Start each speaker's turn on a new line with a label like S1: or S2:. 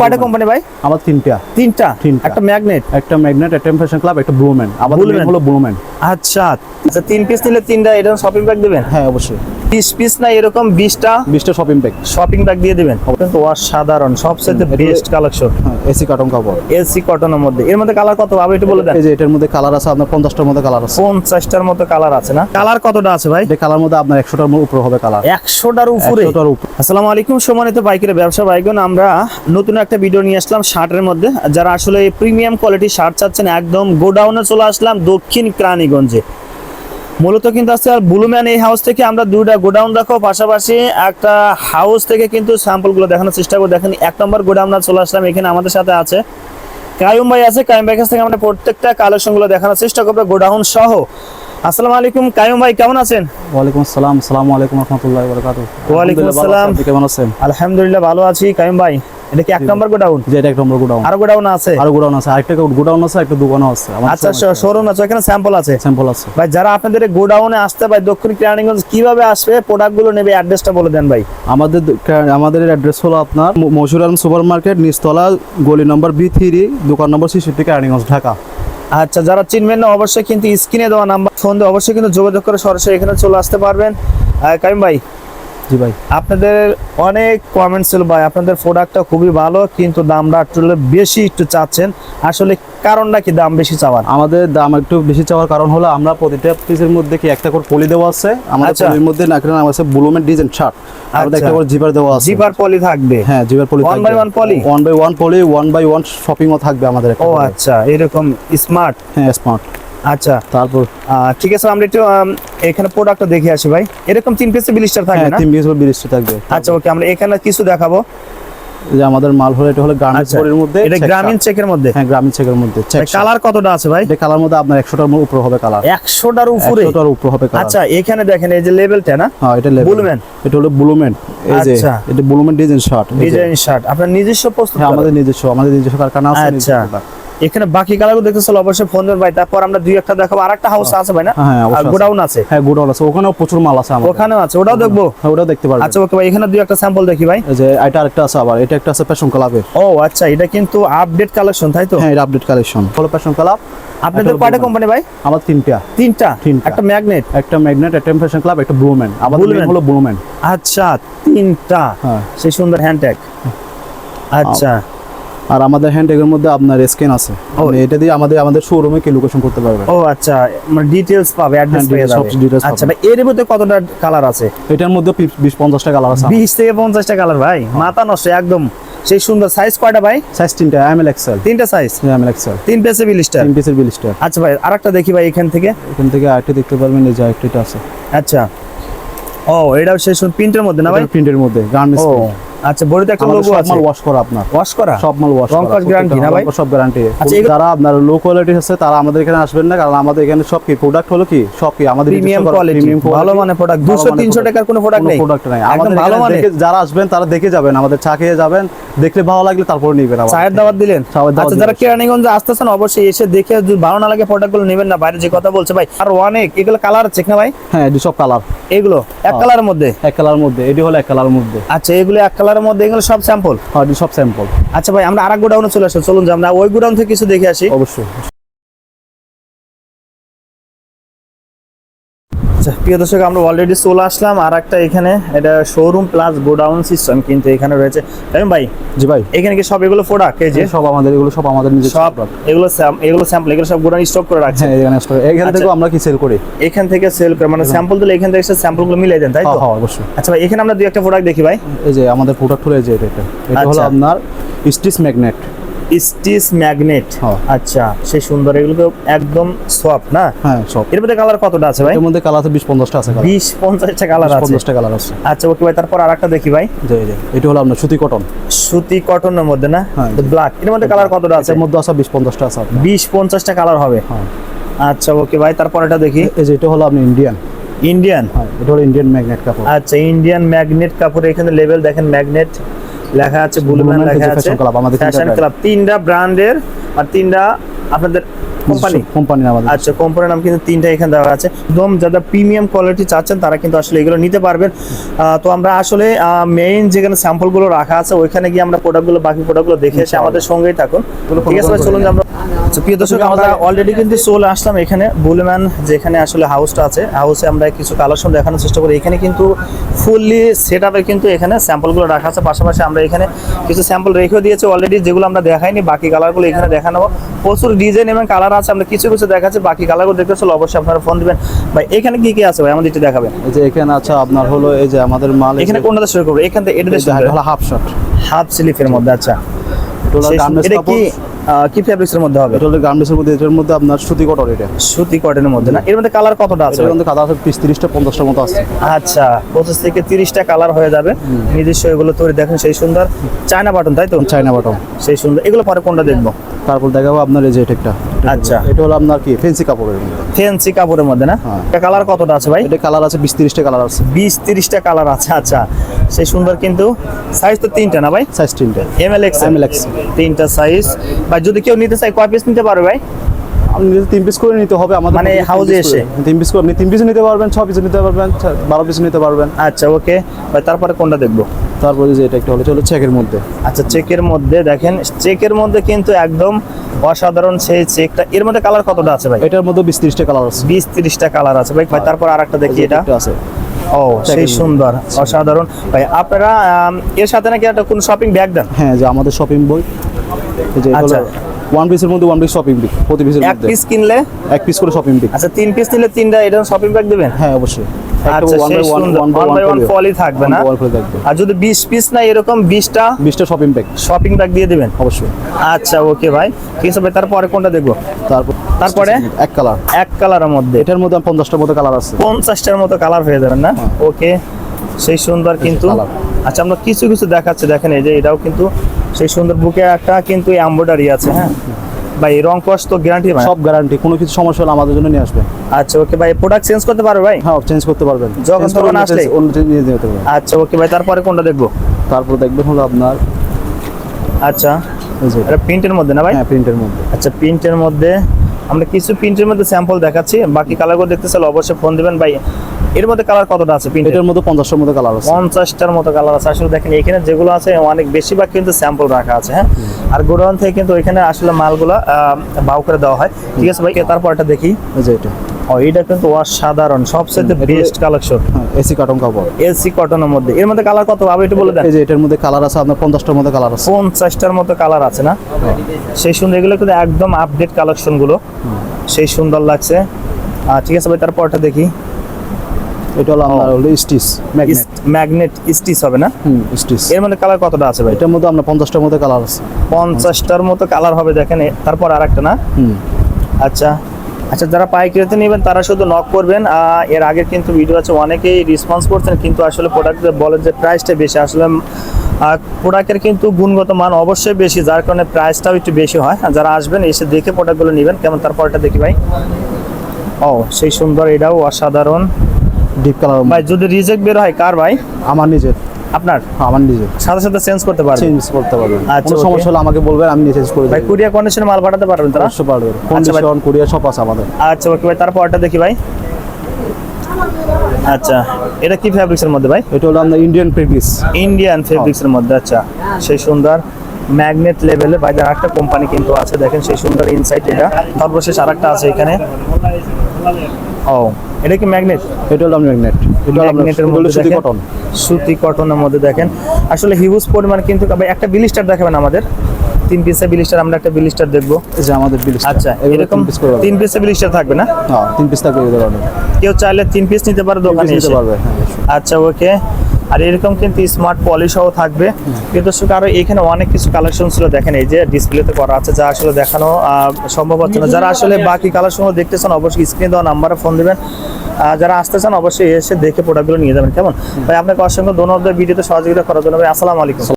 S1: কয়টা কোম্পানি ভাই?
S2: আমার তিনটা।
S1: তিনটা। একটা ম্যাগনেট
S2: একটা ম্যাগনেট একটা ফ্যাশন ক্লাব একটা ব্লুম্যান আমাদের। হলো ব্লুম্যান
S1: আচ্ছা। আচ্ছা তিন পিস নিলে তিনটা এটা শপিং ব্যাগ দিবেন?
S2: হ্যাঁ অবশ্যই।
S1: বিশ পিস না এরকম বিশটা
S2: বিশটা শপিং ব্যাগ
S1: শপিং ব্যাগ দিয়ে দিবেন। কিন্তু অসাধারণ সবচেয়ে বেস্ট কালেকশন
S2: এসি কার্টন কাপড়
S1: এলসি কটনের মধ্যে। এর মধ্যে কালার কত? ভাবে একটু বলে দেন।
S2: এই যে এটার মধ্যে কালার আছে আপনার পঞ্চাশটার মধ্যে কালার আছে।
S1: পঞ্চাশটার মতো কালার আছে না? কালার কতটা আছে ভাই?
S2: এটা কালার মধ্যে আপনার একশোটার উপর হবে কালার
S1: একশোটার উপরে?
S2: একশোটার উপর।
S1: আসসালামু আলাইকুম সম্মানিত বাইকের ব্যবসা বাইকন আমরা নতুন একটা ভিডিও নিয়ে আসলাম শার্টের মধ্যে। যারা আসলে প্রিমিয়াম কোয়ালিটি শার্ট চাচ্ছেন একদম গোডাউনে চলে আসলাম দক্ষিণ ক্রানীগঞ্জে। মূলত কিন্তু আজকে আর ব্লুম্যান এই হাউস থেকে আমরা দুইটা গোডাউন দেখো। পাশাপাশি একটা হাউস থেকে কিন্তু স্যাম্পলগুলো দেখানোর চেষ্টা করব। দেখেন এক নম্বর গোডাউনে চলে আসলাম এখানে আমাদের সাথে আছে। কায়ুম ভাই আছে কায়ুম ভাই কাছ থেকে আমরা প্রত্যেকটা কালেকশনগুলো দেখানোর চেষ্টা করব গোডাউন সহ। আসসালামু আলাইকুম কায়ুম ভাই কেমন আছেন?
S2: ওয়ালাইকুম আসসালাম আসসালামু আলাইকুম রহমতুল্লাহ
S1: ওয়ালাইকুম আসসালাম।
S2: কেমন আছেন?
S1: আলহামদুলিল্লাহ ভালো আছি। কায়ুম ভাই? এটা কি এক নম্বর গোডাউন?
S2: যে এটা এক নম্বর গোডাউন।
S1: আরও গোডাউন আছে?
S2: আরও গোডাউন আছে। আরেকটা গোডাউন আছে একটা দোকানও আছে।
S1: আচ্ছা শোরুম আছে এখানে স্যাম্পল আছে?
S2: স্যাম্পল আছে।
S1: ভাই যারা আপনাদের গোডাউনে আসতে ভাই দক্ষিণ কেরানীগঞ্জ কীভাবে আসবে? প্রোডাক্টগুলো নেবে অ্যাড্রেসটা বলে দেন ভাই।
S2: আমাদের আমাদের অ্যাড্রেস হলো আপনার ম- মশুর আলম সুপার মার্কেট নিচতলা গলি নম্বর বি থ্রি দোকান নম্বর ঢাকা।
S1: আচ্ছা যারা চিনবেন না অবশ্যই কিন্তু স্ক্রিনে দেওয়া নাম্বার ফোন দিয়ে অবশ্যই কিন্তু যোগাযোগ করে সরাসরি এখানে চলে আসতে পারবেন। কাইম ভাই
S2: জি ভাই।
S1: আপনাদের অনেক কমেন্ট ছিল ভাই আপনাদের প্রোডাক্টটা খুবই ভালো কিন্তু দামটা একটু বেশি একটু চাচ্ছেন। আসলে কারণটা কি দাম বেশি চাওয়ার?
S2: আমাদের দাম একটু বেশি চাওয়ার কারণ হলো আমরা প্রতিটা পিসের মধ্যে কি একটা করে পলি দেওয়া আছে আমাদের
S1: আচ্ছা।
S2: পলির মধ্যে নাকের নাম আছে ব্লুমেন্ট ডিজাইন শার্ট আমাদের
S1: আচ্ছা।
S2: একটা করে জিপার দেওয়া আছে।
S1: জিপার পলি থাকবে?
S2: হ্যাঁ zipper poly
S1: One by one poly?
S2: One by one poly one by one শপিংও থাকবে আমাদের
S1: ও আচ্ছা এরকম স্মার্ট
S2: হ্যাঁ স্মার্ট
S1: আচ্ছা
S2: তারপর?
S1: ঠিক আছে আমরা একটু এখানে প্রোডাক্টটা দেখে আসি ভাই। এরকম তিন পিসের ব্লিস্টার থাকবে
S2: হ্যাঁ
S1: না?
S2: তিন পিস বিরিষ্ট থাকবে।
S1: আচ্ছা ওকে আমরা এখানে কিছু দেখাবো।
S2: যে আমাদের মাল হলো এটা হলো গার্মেন্টস
S1: আচ্ছা
S2: মধ্যে
S1: এটা গ্রামীণ চেকের মধ্যে?
S2: হ্যাঁ গ্রামীণ চেকের মধ্যে
S1: কালার কতটা আছে ভাই?
S2: এটা কালার মধ্যে আপনার একশোটার উপর হবে কালার
S1: একশোটার উপরে?
S2: একশোটার উপর হবে কালার
S1: আচ্ছা এখানে দেখেন এই যে লেভেলটা না?
S2: হ্যাঁ এটা।
S1: Blueman?
S2: এটা হলো ব্লুমেন্ট এই যে
S1: আচ্ছা।
S2: এটা ডিজাইন শার্ট
S1: ডিজাইন শার্ট আপনার নিজস্ব প্রস্তুত
S2: হ্যাঁ আমাদের নিজস্ব আমাদের নিজস্ব কারখানা আছে
S1: আচ্ছা। এখানে বাকি কালারগুলো দেখতেছিল অবশ্যই ফোন দেবেন ভাই। তারপর আমরা দুই একটা দেখাবো। আর একটা হাউস আছে ভাই না?
S2: হ্যাঁ,
S1: গোডাউন আছে।
S2: হ্যাঁ গোডাউন আছে। ওখানেও প্রচুর মাল আছে আমাদের।
S1: ওখানেও আছে। ওটাও দেখব।
S2: হ্যাঁ ওটাও দেখতে পারবেন।
S1: আচ্ছা ওকে ভাই এখানে দুই একটা স্যাম্পল দেখি ভাই।
S2: এই যে এটা আরেকটা আছে আবার। এটা একটা আছে প্যাশন ক্লাবের
S1: ও আচ্ছা এটা কিন্তু আপডেট কালেকশন তাই তো?
S2: হ্যাঁ এটা আপডেট কালেকশন হলো প্যাশন ক্লাব
S1: আপনাদের কয়টা কোম্পানি ভাই?
S2: আমার তিনটা।
S1: তিনটা। একটা ম্যাগনেট
S2: একটা ম্যাগনেট একটা প্যাশন ক্লাব একটা ব্লুম্যান আমাদের? হলো ব্লুম্যান
S1: আচ্ছা তিনটা।
S2: হ্যাঁ।
S1: সেই সুন্দর হ্যান্ডট্যাগ আচ্ছা।
S2: আর আমাদের হ্যান্ডটেগের মধ্যে আপনার স্ক্যান আছে। এটা দিয়ে আমাদের আমাদের শোরুমে কি লোকেশন করতে পারবে?
S1: ও আচ্ছা। মানে ডিটেইলস পাবে অ্যাড্রেস
S2: হ্যাঁ,
S1: পেয়ে যাবে। আচ্ছা ভাই এর মধ্যে কতটা কালার আছে?
S2: এটার মধ্যে বিশ পঞ্চাশটা কালার আছে
S1: বিশ থেকে পঞ্চাশটা কালার ভাই। মাথা নষ্ট একদম। সেই সুন্দর সাইজ কয়টা ভাই?
S2: সাইজ তিনটা এম এল এক্সেল
S1: তিনটা সাইজ
S2: এম এল এক্সেল
S1: তিন পেসে বিলিস্টার
S2: তিন পিসের বিলিস্টার
S1: আচ্ছা ভাই আরেকটা দেখি ভাই এখান থেকে।
S2: এখান থেকে আরেকটা দেখতে পারবেন এই যে আরেকটা আছে।
S1: আচ্ছা। ও এটাও সেই সুন্দর প্রিন্টের মধ্যে না ভাই?
S2: প্রিন্টের মধ্যে গার্মেন্টস
S1: আচ্ছা বডিতে একটা লোগো আছে।
S2: মাল ওয়াশ করা আপনার।
S1: ওয়াশ করা?
S2: সব মাল ওয়াশ
S1: রং কাজ guarantee না ভাই?
S2: সব গ্যারান্টি
S1: আচ্ছা,
S2: যারা আপনার লো কোয়ালিটি আছে তারা আমাদের এখানে আসবেন না কারণ আমাদের এখানে সব কি প্রোডাক্ট হলো কি? সব কি আমাদের
S1: প্রিমিয়াম কোয়ালিটি ভালো মানে প্রোডাক্ট 200 300 টাকার কোনো প্রোডাক্ট নেই।
S2: প্রোডাক্ট নাই। আমাদের
S1: ভালো মানে
S2: যারা আসবেন তারা দেখে যাবেন আমাদের চা খেয়ে যাবেন দেখলে ভালো লাগলে তারপরে নিবেন আবার।
S1: চায়ের দাওয়াত দিলেন। আচ্ছা যারা। কেরানীগঞ্জে আসতেছেন অবশ্যই এসে দেখে যদি ভালো না লাগে প্রোডাক্টগুলো নেবেন না। বাইরে যে কথা বলছে ভাই আর অনেক এগুলো কালার আছে না ভাই?
S2: হ্যাঁ এটি সব কালার
S1: এগুলো এক কালারের মধ্যে?
S2: এক কালার মধ্যে এটি হলো এক কালার মধ্যে।
S1: আচ্ছা এগুলো এক কালারের মধ্যে এগুলো সব স্যাম্পল
S2: হ্যাঁ সব স্যাম্পল
S1: আচ্ছা ভাই আমরা আরেক গোডাউনে চলে আসি। চলুন যে আমরা ওই গোডাউন থেকে কিছু দেখে আসি।
S2: অবশ্যই।
S1: আচ্ছা প্রিয় দর্শক আমরা অলরেডি চলে আসলাম আর একটা এখানে এটা শোরুম প্লাস গোডাউন সিস্টেম কিন্তু এখানে রয়েছে। তাই ভাই
S2: জি ভাই।
S1: এখানে কি সব এগুলো প্রোডাক্ট এই যে
S2: সব আমাদের এগুলো সব আমাদের নিজের
S1: সব এগুলো এগুলো স্যাম্পল এগুলো সব গোডাউন স্টক করে রাখছে
S2: হ্যাঁ এখানে store- এখান থেকে আমরা কি সেল করি?
S1: এখান থেকে সেল করে মানে স্যাম্পল দিলে এখান থেকে স্যাম্পলগুলো মিলাই দেন তাই তো?
S2: হ্যাঁ হ্যাঁ অবশ্যই।
S1: আচ্ছা ভাই এখানে আমরা দুই একটা প্রোডাক্ট দেখি ভাই।
S2: এই যে আমাদের প্রোডাক্ট হলো এই যে এটা এটা এটা হলো
S1: আচ্ছা।
S2: আপনার স্টিচ ম্যাগনেট
S1: স্টিচ ম্যাগনেট।
S2: হ্যাঁ।
S1: আচ্ছা সেই সুন্দর এগুলো একদম সফট না?
S2: হ্যাঁ সব
S1: এর মধ্যে কালার কতটা আছে ভাই?
S2: এর মধ্যে কালার আছে বিশ পঞ্চাশটা আছে কালার
S1: বিশ পঞ্চাশটা কালার আছে।
S2: পঞ্চাশটা কালার আছে।
S1: আচ্ছা ওকে ভাই তারপর আর একটা দেখি ভাই।
S2: যে এই এটা হলো আপনার সুতি কটন
S1: সুতি কটনের মধ্যে না। ব্ল্যাক এর মধ্যে কালার কতটা আছে?
S2: এর মধ্যে আছে বিশ পঞ্চাশটা আছে আপনার।
S1: বিশ পঞ্চাশটা কালার হবে।
S2: হ্যাঁ।
S1: আচ্ছা ওকে ভাই তারপর এটা দেখি।
S2: এই যে এটা হলো আপনি ইন্ডিয়ান
S1: ইন্ডিয়ান
S2: হ্যাঁ এটা হলো ইন্ডিয়ান ম্যাগনেট কাপড়।
S1: আচ্ছা ইন্ডিয়ান ম্যাগনেট কাপড় এখানে লেভেল দেখেন ম্যাগনেট লেখা আছে ব্লুম্যান লেখা আছে। ফ্যাশন ক্লাব তিনটা ব্র্যান্ডের আর তিনটা আপনাদের কোম্পানি?
S2: কোম্পানি আমাদের
S1: আচ্ছা কোম্পানির নাম কিন্তু তিনটা এখানে দেওয়া আছে। একদম যারা প্রিমিয়াম কোয়ালিটি চাচ্ছেন তারা কিন্তু আসলে এগুলো নিতে পারবেন। তো আমরা আসলে মেইন যেখানে স্যাম্পলগুলো রাখা আছে ওইখানে গিয়ে আমরা প্রোডাক্টগুলো বাকি প্রোডাক্টগুলো দেখে এসে আমাদের সঙ্গেই থাকুন। ঠিক আছে চলুন আমরা আচ্ছা, প্রিয় দর্শক আমরা অলরেডি কিন্তু চলে আসলাম এখানে। বুলম্যান যেখানে আসলে হাউসটা আছে হাউসে আমরা কিছু কালেকশন দেখানোর চেষ্টা করি। এখানে কিন্তু ফুললি সেট আপে কিন্তু এখানে স্যাম্পলগুলো রাখা আছে। পাশাপাশি আমরা এখানে কিছু স্যাম্পল রেখেও দিয়েছি অলরেডি যেগুলো আমরা দেখাইনি। বাকি কালারগুলো এখানে দেখানো। প্রচুর ডিজাইন এবং কালার আছে আমরা কিছু কিছু দেখাচ্ছি বাকি কালারগুলো দেখতে চলো অবশ্যই আপনারা ফোন দিবেন। ভাই এখানে কি কি আছে ভাই? আমাদের একটু দেখাবেন।
S2: এই যে এখানে আছে আপনার হলো এই যে আমাদের মাল
S1: এখানে কোনটা শুরু করব? এখান থেকে এটা
S2: হলো হাফ শর্ট
S1: হাফ স্লিপের মধ্যে আচ্ছা।
S2: এটা হলো
S1: সেই-
S2: গার্মেন্টস
S1: এটা কি কি ফ্যাব্রিক্সের মধ্যে হবে?
S2: এটা গার্মেন্টসের মধ্যে এটার মধ্যে আপনার সুতি কটন এটা।
S1: সুতি কটনের মধ্যে না? এর মধ্যে কালার কতটা আছে
S2: মধ্যে আছে পিস তিরিশটা পঞ্চাশটার মতো আছে।
S1: আচ্ছা পঁচিশ থেকে তিরিশটা কালার হয়ে যাবে। নিজস্ব এগুলো তৈরি দেখেন সেই সুন্দর। চায়না বাটন তাই তো?
S2: চায়না বাটন
S1: সেই সুন্দর। এগুলো পরে কোনটা দেখব?
S2: তারপর দেখাবো আপনার এই যে এটা
S1: আচ্ছা।
S2: এটা হলো আপনার কি? ফেন্সি কাপড়ের মধ্যে।
S1: ফেন্সি কাপড়ের মধ্যে না?
S2: হ্যাঁ।
S1: এটা কালার কতটা আছে ভাই?
S2: এটা কালার আছে বিশ তিরিশটা কালার আছে।
S1: বিশ তিরিশটা কালার আছে আচ্ছা। সেই সুন্দর কিন্তু সাইজ তো তিনটা না ভাই?
S2: সাইজ তিনটা।
S1: এম এল এক্স
S2: ML
S1: তিনটা সাইজ বা যদি কেউ নিতে চায় কয় পিস নিতে পারবে ভাই?
S2: আপনি যদি তিন পিস করে নিতে হবে আমাদের
S1: মানে
S2: করে-
S1: এসে?
S2: তিন পিস করে আপনি তিন পিস নিতে পারবেন ছ পিস নিতে পারবেন বারো পিস নিতে পারবেন।
S1: আচ্ছা ওকে ভাই তারপরে কোনটা দেখব?
S2: তারপরে যে এটা একটা হলো চলো চেকের মধ্যে।
S1: আচ্ছা চেকের মধ্যে দেখেন চেকের মধ্যে কিন্তু একদম অসাধারণ সেই চেকটা এর মধ্যে কালার কতটা আছে ভাই?
S2: এটার মধ্যে বিশ তিরিশটা কালার আছে।
S1: বিশ তিরিশটা কালার আছে। ভাই ভাই তারপর আর একটা দেখি এটা।
S2: আছে।
S1: ও সেই সুন্দর অসাধারণ। ভাই আপনারা এর সাথে নাকি একটা কোন শপিং ব্যাগ দেন?
S2: হ্যাঁ যে আমাদের শপিং বই।
S1: আচ্ছা।
S2: ওয়ান পিসের মধ্যে ওয়ান পিস শপিং বিক প্রতি পিসের
S1: এক পিস কিনলে?
S2: এক পিস করে শপিং বিক
S1: আচ্ছা তিন পিস নিলে তিনটা এটা শপিং ব্যাগ দিবেন?
S2: হ্যাঁ অবশ্যই।
S1: আচ্ছা থাকবে না? আর যদি বিশ পিস না এরকম বিশটা
S2: বিশটা শপিং ব্যাগ
S1: শপিং ব্যাগ দিয়ে দিবেন?
S2: অবশ্যই।
S1: আচ্ছা ওকে ভাই। ঠিক আছে ভাই তারপরে কোনটা দেখব?
S2: তারপর
S1: তারপরে?
S2: এক কালার
S1: এক কালারের মধ্যে।
S2: এটার মধ্যে পঞ্চাশটার মতো কালার আছে।
S1: পঞ্চাশটার মতো কালার হয়ে না? ওকে সেই সুন্দর কিন্তু। আচ্ছা আমরা কিছু কিছু দেখাচ্ছি দেখেন এই যে এটাও কিন্তু সেই সুন্দর বুকে একটা কিন্তু এমব্রয়ডারি আছে হ্যাঁ? ভাই রং কস তো গ্যারান্টি ভাই।
S2: সব গ্যারান্টি কোনো কিছু সমস্যা হলে আমাদের জন্য নিয়ে আসবে।
S1: আচ্ছা ওকে ভাই প্রোডাক্ট চেঞ্জ করতে পারবে ভাই?
S2: হ্যাঁ চেঞ্জ করতে পারবেন।
S1: যখন তখন আসলেই?
S2: অন্য নিয়ে যেতে পারবেন।
S1: আচ্ছা ওকে ভাই তারপরে কোনটা দেখব?
S2: তারপর দেখবেন হলো আপনার
S1: আচ্ছা।
S2: এটা
S1: প্রিন্টের মধ্যে না ভাই?
S2: হ্যাঁ প্রিন্টের মধ্যে।
S1: আচ্ছা প্রিন্টের মধ্যে আমরা কিছু প্রিন্টের মধ্যে স্যাম্পল দেখাচ্ছি বাকি কালারগুলো দেখতে চাইলে অবশ্যই ফোন দিবেন। ভাই এর মধ্যে কালার কতটা আছে
S2: এটার মধ্যে পঞ্চাশটার মতো কালার আছে।
S1: পঞ্চাশটার মতো কালার আছে। আসলে দেখেন এখানে যেগুলো আছে অনেক বেশিরভাগ কিন্তু স্যাম্পল রাখা আছে হ্যাঁ? আর গোডাউন থেকে কিন্তু এখানে আসলে মালগুলো বাউ করে দেওয়া হয়। ঠিক আছে ভাই? তারপর এটা দেখি।
S2: যে এটা।
S1: ও এটা কিন্তু অসাধারণ সবচেয়ে বেস্ট কালেকশন
S2: হ্যাঁ এসি কার্টন কাপড়
S1: এলসি কটনের মধ্যে। এর মধ্যে কালার কত? ভাবে একটু বলে দেন।
S2: এই যে এটার মধ্যে কালার আছে আপনার পঞ্চাশটার মতো কালার আছে।
S1: পঞ্চাশটার মতো কালার আছে না? সেই সুন্দর এগুলো কিন্তু একদম আপডেট কালেকশনগুলো। সেই সুন্দর লাগছে। ঠিক আছে ভাই তারপরটা দেখি।
S2: এটা হলো আপনার হলো স্টিচ ম্যাগনেট।
S1: ম্যাগনেট স্টিচ হবে না?
S2: হুম স্টিচ।
S1: এর মধ্যে কালার কতটা আছে ভাই?
S2: এটার মধ্যে আপনার পঞ্চাশটার মতো কালার আছে।
S1: পঞ্চাশটার মতো কালার হবে দেখেন তারপর আর একটা না?
S2: হুম।
S1: আচ্ছা আচ্ছা যারা পাইকারিতে নেবেন তারা শুধু নক করবেন এর আগের কিন্তু ভিডিও আছে অনেকেই রেসপন্স করছেন কিন্তু আসলে প্রোডাক্ট বলেন যে প্রাইসটা বেশি আসলে প্রোডাক্টের কিন্তু গুণগত মান অবশ্যই বেশি যার কারণে প্রাইসটাও একটু বেশি হয়। যারা আসবেন এসে দেখে প্রোডাক্টগুলো নেবেন কেমন তারপরটা দেখি ভাই। ও সেই সুন্দর এটাও অসাধারণ।
S2: ডিপ কালার
S1: ভাই যদি রিজেক্ট বের হয় কার ভাই?
S2: আমার নিজের।
S1: আপনার?
S2: হ্যাঁ, আমার নিজের।
S1: সাথে সাথে চেঞ্জ করতে পারবেন।
S2: চেঞ্জ করতে পারবেন।
S1: আচ্ছা,
S2: সমস্যা হলে আমাকে বলবেন আমি চেঞ্জ করে
S1: ভাই কুরিয়ার কন্ডিশনে মাল পাঠাতে পারবেন তারা?
S2: অবশ্যই পারবেন।
S1: আচ্ছা,
S2: কন্ডিশন কুরিয়ার সব আছে আমাদের।
S1: আচ্ছা ওকে ভাই তারপরটা দেখি ভাই। আচ্ছা এটা কি ফ্যাব্রিক্সের মধ্যে ভাই?
S2: এটা হলো আপনার ইন্ডিয়ান প্রিভিস
S1: ইন্ডিয়ান ফেব্রিক্সের মধ্যে আচ্ছা। সেই সুন্দর। ম্যাগনেট লেভেলে বাইরে আরেকটা কোম্পানি কিন্তু আছে দেখেন সেই সুন্দর ইনসাইট এটা। সর্বশেষ আরেকটা আছে এখানে। ও এটা কি ম্যাগনেট
S2: এটা হলো ম্যাগনেট এটা
S1: ম্যাগনেটের মধ্যে
S2: সুতি কটন
S1: সুতি কটনের মধ্যে দেখেন। আসলে হিউজ পরিমাণ কিন্তু একটা বিলিস্টার দেখাবেন আমাদের। তিন পিসের বিলিস্টার আমরা একটা বিলিস্টার দেখব।
S2: যে আমাদের বিল
S1: আচ্ছা এরকম
S2: পিস
S1: তিন পিসের বিলিস্টার থাকবে না?
S2: হ্যাঁ তিন পিস থাকবে
S1: কেউ চাইলে তিন পিস নিতে পারে দোকানে
S2: নিতে পারবে হ্যাঁ
S1: আচ্ছা ওকে আর এরকম কিন্তু স্মার্ট পলিশও থাকবে। কিন্তু দর্শক আরও এখানে অনেক কিছু কালেকশন ছিল দেখেন এই যে ডিসপ্লেতে করা আছে যা আসলে দেখানো সম্ভব হচ্ছে না। যারা আসলে বাকি কালেকশন দেখতেছেন অবশ্যই স্ক্রিনে দেওয়া নাম্বারে ফোন দেবেন। যারা আসতে চান অবশ্যই এসে দেখে প্রোডাক্টগুলো নিয়ে যাবেন কেমন? ভাই আপনাকে অসংখ্য ধন্যবাদ। ভিডিওতে সহযোগিতা করার জন্য ভাই আসসালামু আলাইকুম।